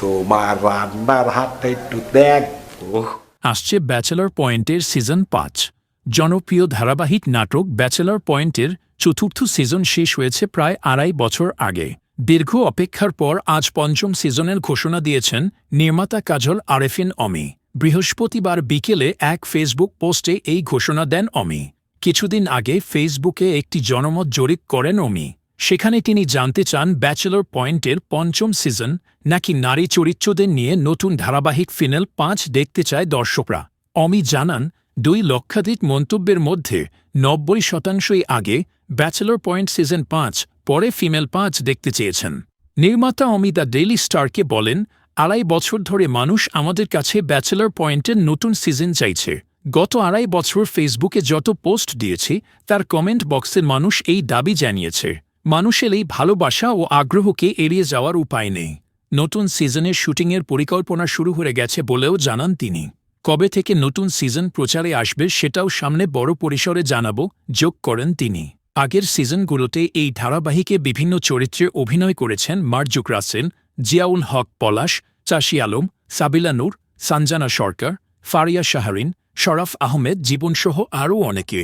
তোমার রান্নার একটু দেখ। আসছে ব্যাচেলর পয়েন্টের সিজন পাঁচ। জনপ্রিয় ধারাবাহিক নাটক ব্যাচেলর পয়েন্টের চতুর্থ সিজন শেষ হয়েছে প্রায় আড়াই বছর আগে। দীর্ঘ অপেক্ষার পর আজ পঞ্চম সিজনের ঘোষণা দিয়েছেন নির্মাতা কাজল আরেফিন অমি। বৃহস্পতিবার বিকেলে এক ফেসবুক পোস্টে এই ঘোষণা দেন অমি। কিছুদিন আগে ফেসবুকে একটি জনমত জরিপ করেন অমি। সেখানে তিনি জানতে চান ব্যাচেলর পয়েন্টের পঞ্চম সিজন নাকি নারী চরিত্রদের নিয়ে নতুন ধারাবাহিক ফিনাল পাঁচ দেখতে চায় দর্শকরা। অমি জানান, দুই লক্ষাধিক মন্তব্যের মধ্যে নব্বই শতাংশই আগে ব্যাচেলর পয়েন্ট সিজন পাঁচ পরে ফিমেল পাঁচ দেখতে চেয়েছেন। নির্মাতা অমি দ্য ডেইলি স্টারকে বলেন, আড়াই বছর ধরে মানুষ আমাদের কাছে ব্যাচেলর পয়েন্টের নতুন সিজন চাইছে। গত আড়াই বছর ফেসবুকে যত পোস্ট দিয়েছি, তার কমেন্ট বক্সের মানুষ এই দাবি জানিয়েছে। মানুষের এই ভালোবাসা ও আগ্রহকে এড়িয়ে যাওয়ার উপায় নেই। নতুন সিজনের শুটিংয়ের পরিকল্পনা শুরু হয়ে গেছে বলেও জানান তিনি। কবে থেকে নতুন সিজন প্রচারে আসবে সেটাও সামনে বড় পরিসরে জানাব, যোগ করেন তিনি। আগের সিজনগুলোতে এই ধারাবাহিকে বিভিন্ন চরিত্রে অভিনয় করেছেন মার্জুক রাসেন জিয়াউল হক পলাশ, চাষি আলম, সাবিলা নূর, সানজানা সরকার, ফারিয়া শাহরিন, শরাফ আহমেদ, জীবনসহ আরও অনেকে।